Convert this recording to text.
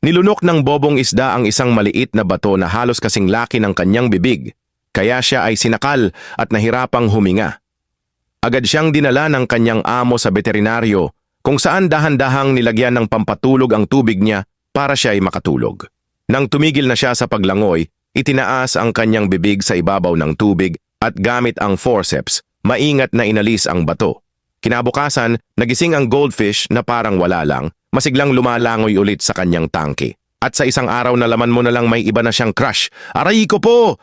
Nilunok ng bobong isda ang isang maliit na bato na halos kasing laki ng kanyang bibig, kaya siya ay sinakal at nahirapang huminga. Agad siyang dinala ng kanyang amo sa veterinaryo kung saan dahan-dahang nilagyan ng pampatulog ang tubig niya para siya ay makatulog. Nang tumigil na siya sa paglangoy, itinaas ang kanyang bibig sa ibabaw ng tubig at gamit ang forceps, maingat na inalis ang bato. Kinabukasan, nagising ang goldfish na parang wala lang, masiglang lumalangoy ulit sa kanyang tangke. At sa isang araw na laman mo na lang may iba na siyang crush. Aray ko po!